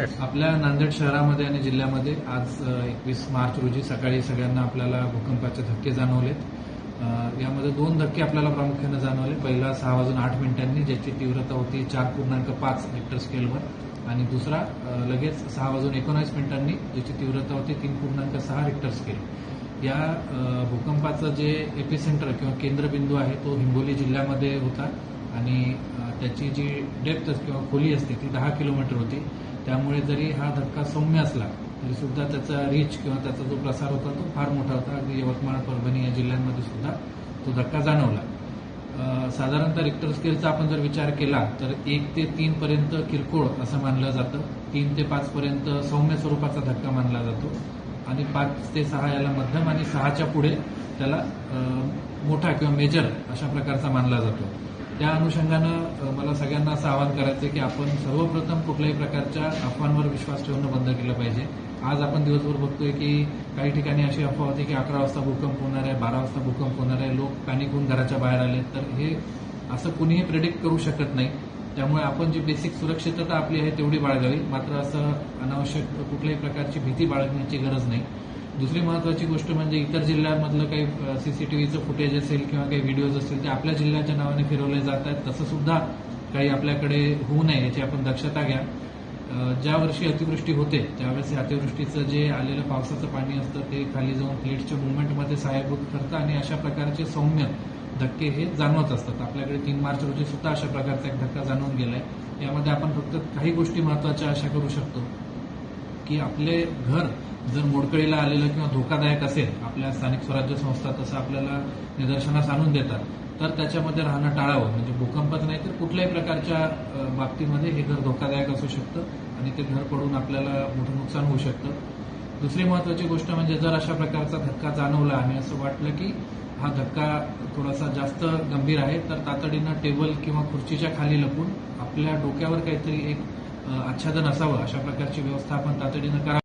आपल्या नांदेड शहरामध्ये आणि जिल्ह्यामध्ये आज एकवीस मार्च रोजी सकाळी सगळ्यांना आपल्याला भूकंपाचे धक्के जाणवलेत. यामध्ये दोन धक्के आपल्याला प्रामुख्याने जाणवले. पहिला सहा वाजून आठ मिनिटांनी ज्याची तीव्रता होती चार पूर्णांक पाच रिक्टर स्केलवर. आणि दुसरा लगेच सहा वाजून एकोणीस मिनिटांनी ज्याची तीव्रता होती तीन पूर्णांक सहा रिक्टर स्केल. या भूकंपाचं जे एपिसेंटर किंवा केंद्रबिंदू आहे तो हिंगोली जिल्ह्यामध्ये होता. आणि त्याची जी डेप्थ किंवा खोली असते ती दहा किलोमीटर होती. त्यामुळे जरी हा धक्का सौम्य असला तरी सुद्धा त्याचा रीच किंवा त्याचा जो प्रसार होता तो फार मोठा होता. अगदी यवतमाळ परभणी या जिल्ह्यांमध्ये सुद्धा तो धक्का जाणवला. साधारणतः रिक्टर स्केलचा आपण जर विचार केला तर एक ते तीन पर्यंत किरकोळ असं मानलं जातं. तीन ते पाच पर्यंत सौम्य स्वरूपाचा धक्का मानला जातो. आणि पाच ते सहा याला मध्यम आणि सहाच्या पुढे त्याला मोठा किंवा मेजर अशा प्रकारचा मानला जातो. त्या अनुषंगानं मला सगळ्यांना असं आवाहन करायचं आहे की आपण सर्वप्रथम कुठल्याही प्रकारच्या अफवांवर विश्वास ठेवणं बंद केलं पाहिजे. आज आपण दिवसभर बघतोय की काही ठिकाणी अशी अफवा होती की अकरा वाजता भूकंप होणार आहे बारा वाजता भूकंप होणार आहे लोक पॅनिक होऊन घराच्या बाहेर आले तर हे असं कुणीही प्रेडिक्ट करू शकत नाही. त्यामुळे आपण जी बेसिक सुरक्षितता आपली आहे तेवढी बाळगावी. मात्र असं अनावश्यक कुठल्याही प्रकारची भीती बाळगण्याची गरज नाही. दुसरी महत्वाची गोष्ट म्हणजे इतर जिल्ह्यांमधलं काही सीसीटीव्हीचं फुटेज असेल किंवा काही व्हिडिओज असतील ते आपल्या जिल्ह्याच्या नावाने फिरवले जात आहेत. तसं सुद्धा काही आपल्याकडे होऊ नये याची आपण दक्षता घ्या. ज्या वर्षी अतिवृष्टी होते त्यावेळेस अतिवृष्टीचं जे आलेलं पावसाचं पाणी असतं ते खाली जाऊन प्लेटच्या मुवमेंटमध्ये सहाय्यभूत करतं आणि अशा प्रकारचे सौम्य धक्के हे जाणवत असतात. आपल्याकडे तीन मार्च रोजी सुद्धा अशा प्रकारचा एक धक्का जाणवून गेलाय. यामध्ये आपण फक्त काही गोष्टी महत्त्वाच्या अशा करू शकतो. की आपले घर जर मोडकळीला आलेलं किंवा धोकादायक असेल आपल्या स्थानिक स्वराज्य संस्था तसं आपल्याला निदर्शनास आणून देतात तर त्याच्यामध्ये राहणं टाळावं. म्हणजे भूकंपच नाही तर कुठल्याही प्रकारच्या बाबतीमध्ये हे घर धोकादायक असू शकतं आणि ते घर पडून आपल्याला मोठं नुकसान होऊ शकतं. दुसरी महत्वाची गोष्ट म्हणजे जर अशा प्रकारचा धक्का जाणवला आणि असं वाटलं की हा धक्का थोडासा जास्त गंभीर आहे तर तातडीनं टेबल किंवा खुर्चीच्या खाली लपून आपल्या डोक्यावर काहीतरी एक आच्छादन असावं अशा प्रकारची व्यवस्था आपण तातडीनं करा.